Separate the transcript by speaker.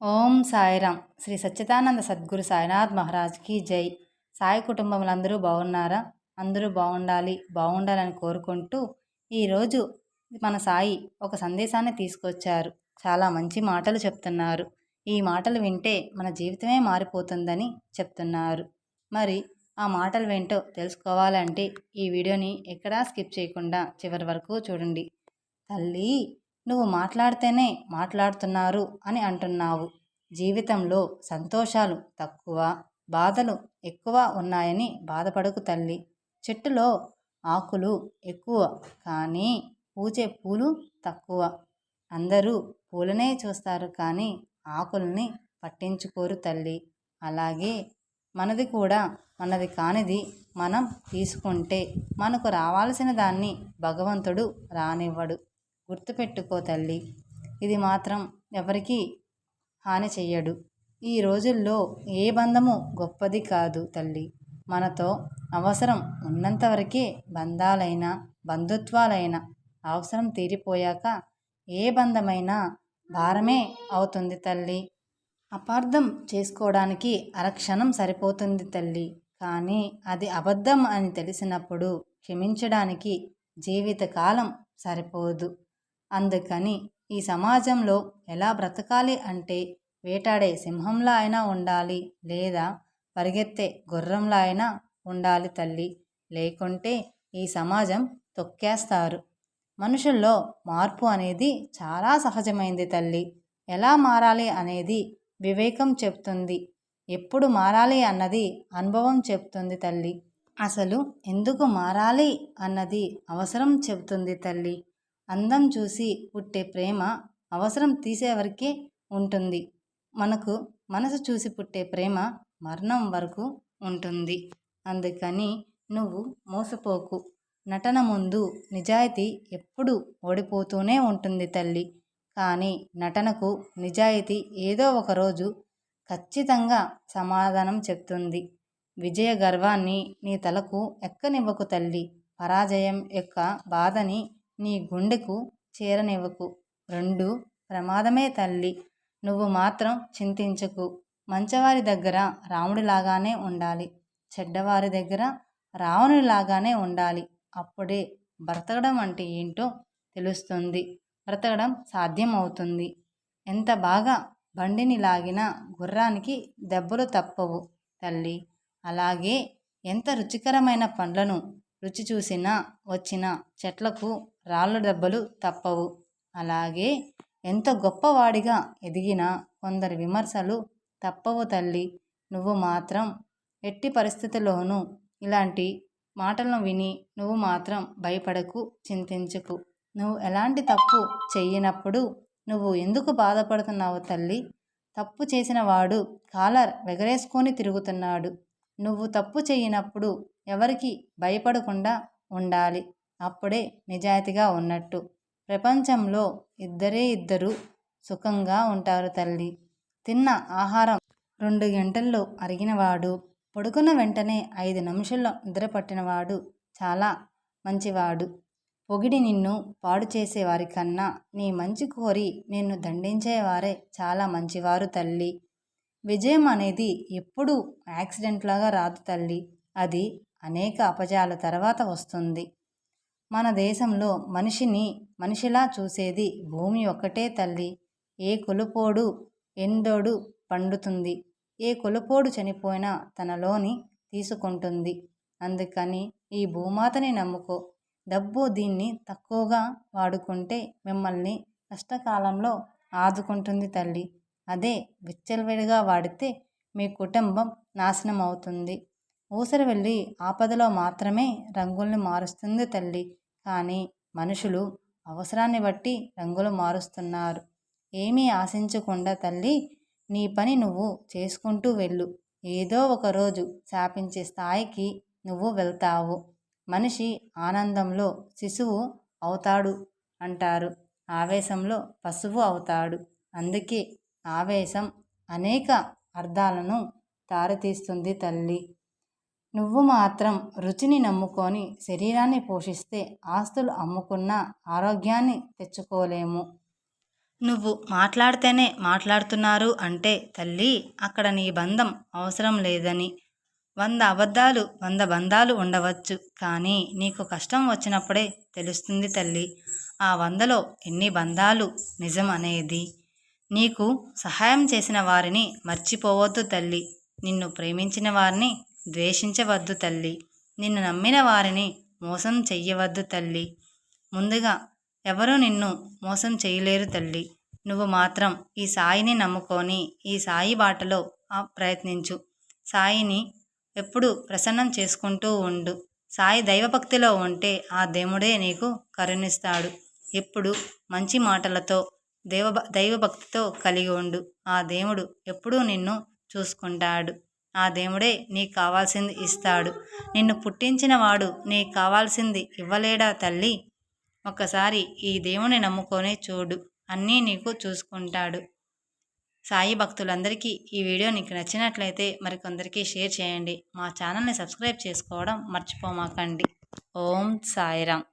Speaker 1: ఓం సాయిరామ్ శ్రీ సచ్చిదానంద సద్గురు సాయినాథ్ మహారాజ్కి జై. సాయి కుటుంబములందరూ బాగున్నారా? అందరూ బాగుండాలి బాగుండాలని కోరుకుంటూ ఈరోజు మన సాయి ఒక సందేశాన్ని తీసుకొచ్చారు. చాలా మంచి మాటలు చెప్తున్నారు. ఈ మాటలు వింటే మన జీవితమే మారిపోతుందని చెప్తున్నారు. మరి ఆ మాటలు వింటో తెలుసుకోవాలంటే ఈ వీడియోని ఎక్కడా స్కిప్ చేయకుండా చివరి వరకు చూడండి. తల్లి! నువ్వు మాట్లాడితేనే మాట్లాడుతున్నారు అని అంటున్నావు. జీవితంలో సంతోషాలు తక్కువ బాధలు ఎక్కువ ఉన్నాయని బాధపడకు తల్లి. చెట్టులో ఆకులు ఎక్కువ కానీ పూచే పూలు తక్కువ. అందరూ పూలనే చూస్తారు కానీ ఆకుల్ని పట్టించుకోరు తల్లి. అలాగే మనది కూడా మనది కానిది మనం తీసుకుంటే మనకు రావాల్సిన దాన్ని భగవంతుడు రానివ్వడు. గుర్తుపెట్టుకో తల్లి. ఇది మాత్రం ఎవరికి హాని చెయ్యడు. ఈ రోజుల్లో ఏ బంధము గొప్పది కాదు తల్లి. మనతో అవసరం ఉన్నంతవరకే బంధాలైనా బంధుత్వాలైనా అవసరం తీరిపోయాక ఏ బంధమైనా భారమే అవుతుంది తల్లి. అపార్థం చేసుకోవడానికి అరక్షణం సరిపోతుంది తల్లి. కానీ అది అబద్ధం అని తెలిసినప్పుడు క్షమించడానికి జీవితకాలం సరిపోదు. అందుకని ఈ సమాజంలో ఎలా బ్రతకాలి అంటే వేటాడే సింహంలా అయినా ఉండాలి లేదా పరిగెత్తే గుర్రంలా అయినా ఉండాలి తల్లి. లేకుంటే ఈ సమాజం తొక్కేస్తారు. మనుషుల్లో మార్పు అనేది చాలా సహజమైంది తల్లి. ఎలా మారాలి అనేది వివేకం చెప్తుంది. ఎప్పుడు మారాలి అన్నది అనుభవం చెప్తుంది తల్లి. అసలు ఎందుకు మారాలి అన్నది అవసరం చెబుతుంది తల్లి. అందం చూసి పుట్టే ప్రేమ అవసరం తీసేవరకే ఉంటుంది. మనకు మనసు చూసి పుట్టే ప్రేమ మరణం వరకు ఉంటుంది. అందుకని నువ్వు మోసపోకు. నటన ముందు నిజాయితీ ఎప్పుడు ఓడిపోతూనే ఉంటుంది తల్లి. కానీ నటనకు నిజాయితీ ఏదో ఒకరోజు ఖచ్చితంగా సమాధానం చెప్తుంది. విజయ గర్వాన్ని నీ తలకు ఎక్కనివ్వకు తల్లి. పరాజయం యొక్క బాధని నీ గుండెకు చేరనివ్వకు. రెండు ప్రమాదమే తల్లి. నువ్వు మాత్రం చింతించకు. మంచవారి దగ్గర రాముడిలాగానే ఉండాలి. చెడ్డవారి దగ్గర రావణుడిలాగానే ఉండాలి. అప్పుడే బ్రతకడం అంటే ఏంటో తెలుస్తుంది. బ్రతకడం సాధ్యం అవుతుంది ఎంత బాగా బండిని లాగినా గుర్రానికి దెబ్బలు తప్పవు తల్లి. అలాగే ఎంత రుచికరమైన పండ్లను రుచి చూసినా వచ్చిన చెట్లకు రాళ్ళ దెబ్బలు తప్పవు. అలాగే ఎంత గొప్పవాడిగా ఎదిగినా కొందరి విమర్శలు తప్పవు తల్లి. నువ్వు మాత్రం ఎట్టి పరిస్థితుల్లోనూ ఇలాంటి మాటలను విని నువ్వు మాత్రం భయపడకు చింతించకు. నువ్వు ఎలాంటి తప్పు చెయ్యనప్పుడు నువ్వు ఎందుకు బాధపడుతున్నావు తల్లి? తప్పు చేసిన వాడు కాలర్ ఎగరేసుకొని తిరుగుతున్నాడు. నువ్వు తప్పు చేయనప్పుడు ఎవరికి భయపడకుండా ఉండాలి. అప్పుడే నిజాయితీగా ఉన్నట్టు. ప్రపంచంలో ఇద్దరే ఇద్దరు సుఖంగా ఉంటారు తల్లి. తిన్న ఆహారం రెండు గంటల్లో అరిగినవాడు పడుకున్న వెంటనే ఐదు నిమిషాల్లో నిద్రపట్టినవాడు చాలా మంచివాడు. పొగిడి నిన్ను పాడు చేసేవారి కన్నా నీ మంచి కోరి నిన్ను దండించేవారే చాలా మంచివారు తల్లి. విజయం అనేది ఎప్పుడూ యాక్సిడెంట్లాగా రాదు తల్లి. అది అనేక అపజయాల తర్వాత వస్తుంది. మన దేశంలో మనిషిని మనిషిలా చూసేది భూమి ఒక్కటే తల్లి. ఏ కొలుపోడు ఎందోడు పండుతుంది. ఏ కొలుపోడు చనిపోయినా తనలోని తీసుకుంటుంది. అందుకని ఈ భూమాతని నమ్ముకో. డబ్బు దీన్ని తక్కువగా వాడుకుంటే మిమ్మల్ని కష్టకాలంలో ఆదుకుంటుంది తల్లి. అదే విచ్చలవిడిగా వాడితే మీ కుటుంబం నాశనం అవుతుంది ఊసరి వెళ్ళి ఆపదలో మాత్రమే రంగుల్ని మారుస్తుంది తల్లి. కానీ మనుషులు అవసరాన్ని బట్టి రంగులు మారుస్తున్నారు. ఏమీ ఆశించకుండా తల్లి నీ పని నువ్వు చేసుకుంటూ వెళ్ళు. ఏదో ఒక రోజు శాపించే స్థాయికి నువ్వు వెళ్తావు. మనిషి ఆనందంలో శిశువు అవుతాడు అంటారు. ఆవేశంలో పశువు అవుతాడు. అందుకే ఆవేశం అనేక అర్థాలను దారితీస్తుంది తల్లి. నువ్వు మాత్రం రుచిని నమ్ముకొని శరీరాన్ని పోషిస్తే ఆస్తులు అమ్ముకున్న ఆరోగ్యాన్ని తెచ్చుకోలేము. నువ్వు మాట్లాడితేనే మాట్లాడుతున్నారు అంటే తల్లి అక్కడ నీ బంధం అవసరం లేదని. వంద అబద్ధాలు వంద బంధాలు ఉండవచ్చు కానీ నీకు కష్టం వచ్చినప్పుడే తెలుస్తుంది తల్లి ఆ వందలో ఎన్ని బంధాలు నిజం అనేది. నీకు సహాయం చేసిన వారిని మర్చిపోవద్దు తల్లి నిన్ను ప్రేమించిన వారిని ద్వేషించవద్దు తల్లి. నిన్ను నమ్మిన వారిని మోసం చెయ్యవద్దు తల్లి. ముందుగా ఎవరూ నిన్ను మోసం చేయలేరు తల్లి. నువ్వు మాత్రం ఈ సాయిని నమ్ముకొని ఈ సాయి బాటలో ఆ ప్రయత్నించు. సాయిని ఎప్పుడు ప్రసన్నం చేసుకుంటూ ఉండు. సాయి దైవభక్తిలో ఉంటే ఆ దేవుడే నీకు కరుణిస్తాడు. ఎప్పుడు మంచి మాటలతో దేవ దైవభక్తితో కలిగి ఉండు. ఆ దేవుడు ఎప్పుడూ నిన్ను చూసుకుంటాడు. ఆ దేవుడే నీకు కావాల్సింది ఇస్తాడు. నిన్ను పుట్టించిన వాడు నీకు కావాల్సింది ఇవ్వలేడా తల్లి? ఒక్కసారి ఈ దేవుని నమ్ముకొని చూడు అన్నీ నీకు చూసుకుంటాడు. సాయి భక్తులందరికీ ఈ వీడియో నీకు నచ్చినట్లయితే మరికొందరికి షేర్ చేయండి. మా ఛానల్ని సబ్స్క్రైబ్ చేసుకోవడం మర్చిపోమాకండి. ఓం సాయిరామ్.